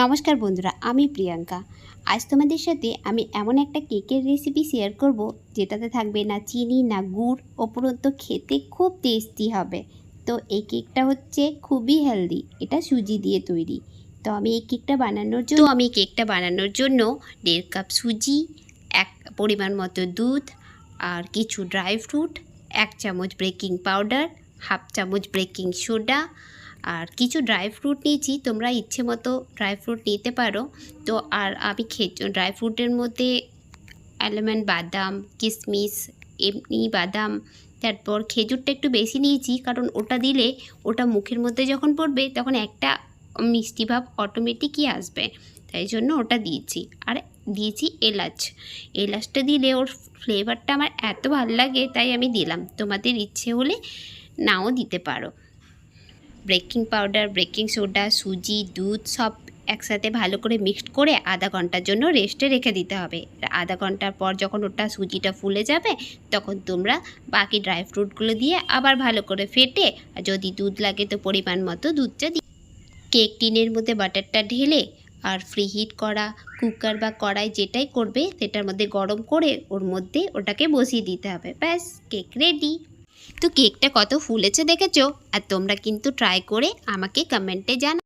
নমস্কার বন্ধুরা, আমি প্রিয়াঙ্কা। আজ তোমাদের সাথে আমি এমন একটা কেকের রেসিপি শেয়ার করব, যেটাতে থাকবে না চিনি, না গুড়, উপরন্ত খেতে খুব টেস্টি হবে। তো এই কেকটা হচ্ছে খুবই হেলদি এটা সুজি দিয়ে তৈরি। তো আমি এই কেকটা বানানোর জন্য আমি কেকটা বানানোর জন্য দেড় কাপ সুজি, এক পরিমাণ মতো দুধ, আর কিছু ড্রাই ফ্রুট এক চামচ বেকিং পাউডার হাফ চামচ বেকিং সোডা আর কিছু ড্রাই ফ্রুট নিয়েছি, তোমরা ইচ্ছে মতো ড্রাই ফ্রুট নিতে পারো। তো আর আমি খে ড্রাই ফ্রুটের মধ্যে অ্যালমন্ড বাদাম কিশমিশ এমনি বাদাম, তারপর খেজুরটা একটু বেশি নিয়েছি, কারণ ওটা দিলে ওটা মুখের মধ্যে যখন পড়বে, তখন একটা মিষ্টি ভাব অটোমেটিকই আসবে। তাই জন্য ওটা দিয়েছি। আর দিয়েছি এলাচ। এলাচটা দিলে ওর ফ্লেভারটা আমার এত ভালো লাগে, তাই আমি দিলাম। তোমাদের ইচ্ছে হলে নাও দিতে পারো। বেকিং পাউডার, বেকিং সোডা, সুজি, দুধ সব একসাথে ভালো করে মিক্সড করে আধা ঘণ্টার জন্য রেস্টে রেখে দিতে হবে। আধা ঘণ্টার পর যখন ওটা সুজিটা ফুলে যাবে, তখন তোমরা বাকি ড্রাই ফ্রুটগুলো দিয়ে আবার ভালো করে ফেটে, আর যদি দুধ লাগে তো পরিমাণ মতো দুধটা দিয়ে কেক টিনের মধ্যে বাটারটা ঢেলে আর ফ্রি হিট করা, কুকার বা কড়াই যেটাই করবে, সেটার মধ্যে গরম করে ওর মধ্যে ওটাকে বসিয়ে দিতে হবে। ব্যাস, কেক রেডি। তো কেকটা কত ফুলেছে দেখেছ? আর তোমরা কিন্তু ট্রাই করে আমাকে কমেন্টে জানা